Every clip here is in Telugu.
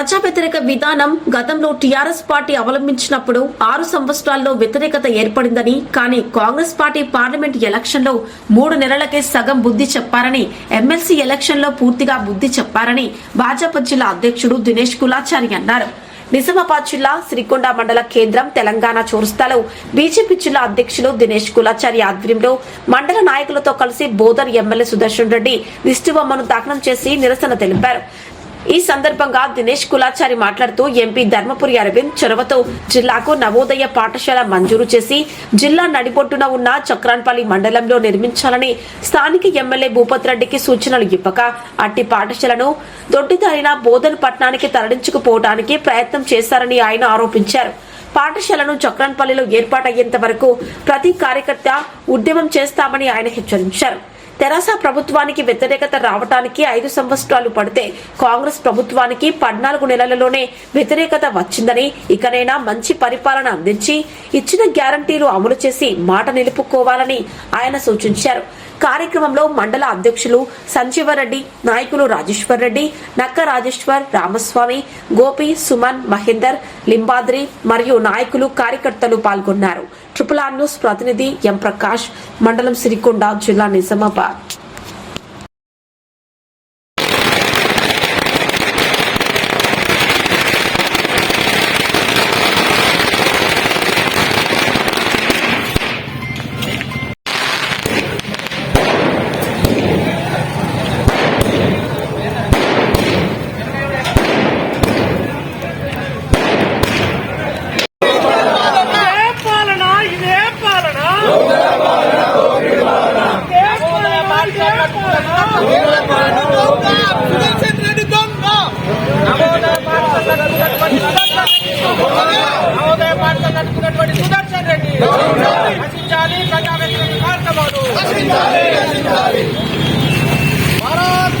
ప్రజా వ్యతిరేక విధానం గతంలో టీఆర్ఎస్ పార్టీ అవలంబించినప్పుడు ఆరు సంవత్సరాల్లో వ్యతిరేకత ఏర్పడిందని కానీ కాంగ్రెస్ పార్టీ పార్లమెంట్ ఎలక్షన్లో మూడు నెలలకే సగం బుద్ధి చెప్పారని ఎమ్మెల్సీ ఎలక్షన్లో పూర్తిగా బుద్ధి చెప్పారని భాజపా జిల్లా అధ్యక్షుడు దినేష్ కులాచారి అన్నారు. నిజామాబాద్ జిల్లా శ్రీకొండ మండల కేంద్రం తెలంగాణ చోరుస్తాలో బీజేపీ జిల్లా అధ్యక్షులు దినేష్ కులాచారి ఆధ్వర్యంలో మండల నాయకులతో కలిసి బోధన్ ఎమ్మెల్యే సుదర్శన్ రెడ్డి దిష్టిబొమ్మను దగ్నం చేసి నిరసన తెలిపారు. ఈ సందర్భంగా దినేష్ కులాచారి మాట్లాడుతూ ఎంపీ ధర్మపురి అరవింద్ చొరవతో జిల్లాకు నవోదయ పాఠశాల మంజూరు చేసి జిల్లా నడిబొట్టున ఉన్న చక్రాన్పల్లి మండలంలో నిర్మించాలని స్థానిక ఎమ్మెల్యే భూపత్ రెడ్డికి సూచనలు ఇవ్వక అట్టి పాఠశాలను దొడ్డిదారిన బోధన్ పట్టణానికి తరలించుకుపోవడానికి ప్రయత్నం చేశారని ఆయన ఆరోపించారు. పాఠశాలను చక్రాన్పల్లిలో ఏర్పాటయ్యేంత వరకు ప్రతి కార్యకర్త ఉద్యమం చేస్తామని ఆయన హెచ్చరించారు. తెరాస ప్రభుత్వానికి వ్యతిరేకత రావటానికి ఐదు సంవత్సరాలు పడితే కాంగ్రెస్ ప్రభుత్వానికి పద్నాలుగు నెలలలోనే వ్యతిరేకత వచ్చిందని ఇకనైనా మంచి పరిపాలన అందించి ఇచ్చిన గ్యారంటీలు అమలు చేసి మాట నిలుపుకోవాలని ఆయన సూచించారు. కార్యక్రమంలో మండల అధ్యక్షులు సంజీవరెడ్డి నాయకులు రాజేశ్వర్ రెడ్డి నక్క రాజేశ్వర్ రామస్వామి గోపి సుమన్ మహేందర్ లింబాద్రి మరియు నాయకులు కార్యకర్తలు పాల్గొన్నారు. ట్రిపుల్ ఆర్ న్యూస్ ప్రతినిధి ఎం ప్రకాష్ మండలం సిరికొండ జిల్లా నిజామాబాద్ ఇదే పాలన ఇదే పాలన ఇదే పాలన ఇదే పాలన సుదర్శన్ రెడ్డి దొంగ నవోదయ పాఠశాల నడుపుతున్నటువంటి నవోదయ పాఠశాల నడుపుతున్నటువంటి సుదర్శన్ రెడ్డి రచించాలి ప్రజా వ్యతిరేక కార్యక్రమాలు భారత్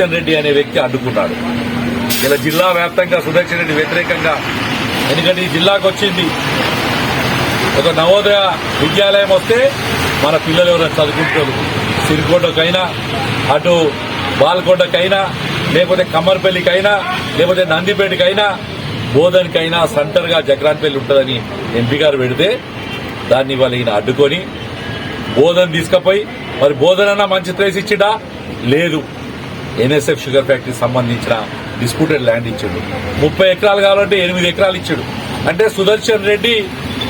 సుదర్శన్ రెడ్డి అనే వ్యక్తి అడ్డుకున్నాడు. ఇలా జిల్లా వ్యాప్తంగా సుదర్శన్ రెడ్డి వ్యతిరేకంగా ఎందుకంటే ఈ జిల్లాకు వచ్చింది. ఒక నవోదయ విద్యాలయం వస్తే మన పిల్లలు ఎవరైనా చదువుకుంటారు. సిరికొండకైనా అటు బాల్కోటకైనా లేకపోతే కమ్మర్పల్లికైనా లేకపోతే నందిపేటకైనా బోధనకైనా సెంటర్గా జగ్రాన్పల్లి ఉంటుందని ఎంపీ గారు పెడితే దాన్ని వాళ్ళు ఈయన అడ్డుకొని బోధన తీసుకపోయి మరి బోధన మంచి ప్లేస్ ఇచ్చిడా? లేదు. ఎన్ఎస్ఎఫ్ షుగర్ ఫ్యాక్టరీ సంబంధించిన డిస్ప్యూటెడ్ ల్యాండ్ ఇచ్చాడు. ముప్పై ఎకరాలు కావాలంటే ఎనిమిది ఎకరాలు ఇచ్చాడు. అంటే సుదర్శన్ రెడ్డి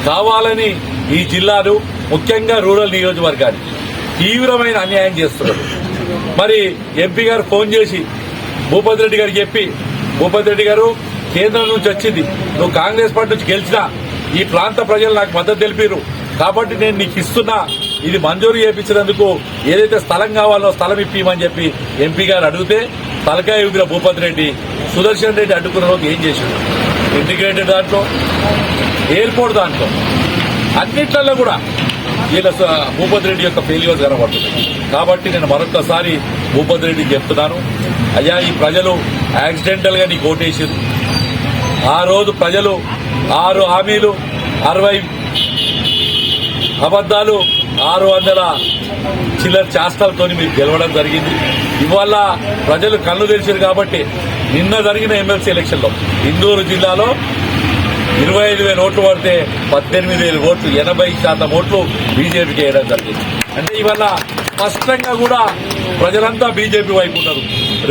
కావాలని ఈ జిల్లాను ముఖ్యంగా రూరల్ నియోజకవర్గానికి తీవ్రమైన అన్యాయం చేస్తున్నాడు. మరి ఎంపీ గారు ఫోన్ చేసి భూపతి రెడ్డి గారికి చెప్పి భూపతి రెడ్డి గారు కేంద్రం నుంచి వచ్చింది. నువ్వు కాంగ్రెస్ పార్టీ నుంచి గెలిచినా ఈ ప్రాంత ప్రజలు నాకు మద్దతు తెలిపారు కాబట్టి నేను నీకు ఇస్తున్నా. ఇది మంజూరు చేయించినందుకు ఏదైతే స్థలం కావాలో స్థలం ఇప్పిమని చెప్పి ఎంపీ గారు అడిగితే తలకాయ ఊపిన భూపతి రెడ్డి సుదర్శన్ రెడ్డి అడ్డుకున్న రోజు ఏం చేశాడు? ఇంటిగ్రేటెడ్ దాంట్లో ఎయిర్పోర్ట్ దాంట్లో. అన్నిట్లలో కూడా వీళ్ళ భూపతి రెడ్డి యొక్క ఫెయిల్యూర్ కనబడుతుంది. కాబట్టి నేను మరొకసారి భూపతి రెడ్డికి చెప్తున్నాను. అయ్యా ఈ ప్రజలు యాక్సిడెంటల్గా నీకు ఓటేసారు ఆ రోజు ప్రజలు ఆరు హామీలు అరవై అబద్దాలు ఆరు వందల చిల్లర చేస్తాలతో మీరు గెలవడం జరిగింది. ఇవాళ ప్రజలు కళ్ళు తెరిచారు కాబట్టి నిన్న జరిగిన ఎమ్మెల్సీ ఎలక్షన్లో ఇందూరు జిల్లాలో ఇరవై ఐదు వేల ఓట్లు పడితే పద్దెనిమిది వేల ఓట్లు ఎనభై శాతం ఓట్లు బీజేపీకి వేయడం జరిగింది. అంటే ఇవాళ స్పష్టంగా కూడా ప్రజలంతా బీజేపీ వైపు ఉన్నారు.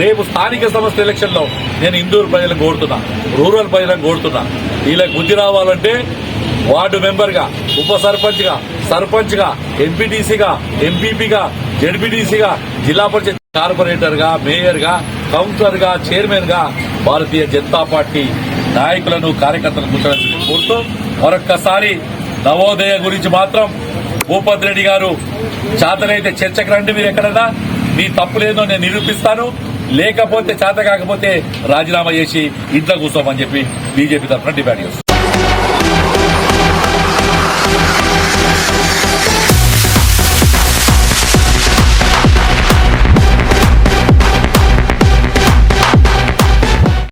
రేపు స్థానిక సంస్థ ఎలక్షన్లో నేను ఇందూరు ప్రజలను కోరుతున్నా రూరల్ ప్రజలను కోరుతున్నా. వీళ్ళకి బుద్ధి రావాలంటే వార్డు మెంబర్గా ఉప సర్పంచ్గా సర్పంచ్గా ఎంపీటీసీగా ఎంపీపీగా జడ్పీటీసీగా జిల్లా పరిషత్ కార్పొరేటర్గా మేయర్గా కౌన్సిలర్గా చైర్మన్గా భారతీయ జనతా పార్టీ నాయకులను కార్యకర్తలను కూర్చోడానికి కోరుతూ మరొక్కసారి నవోదయ గురించి మాత్రం భూపత్ రెడ్డి గారు చేతనైతే చర్చకు రండి మీరు ఎక్కడన్నా. మీ తప్పు లేదో నేను నిరూపిస్తాను. లేకపోతే చేత కాకపోతే రాజీనామా చేసి ఇంట్లో కూర్చోమని చెప్పి బీజేపీ తరఫున డిమాండ్ చేస్తాను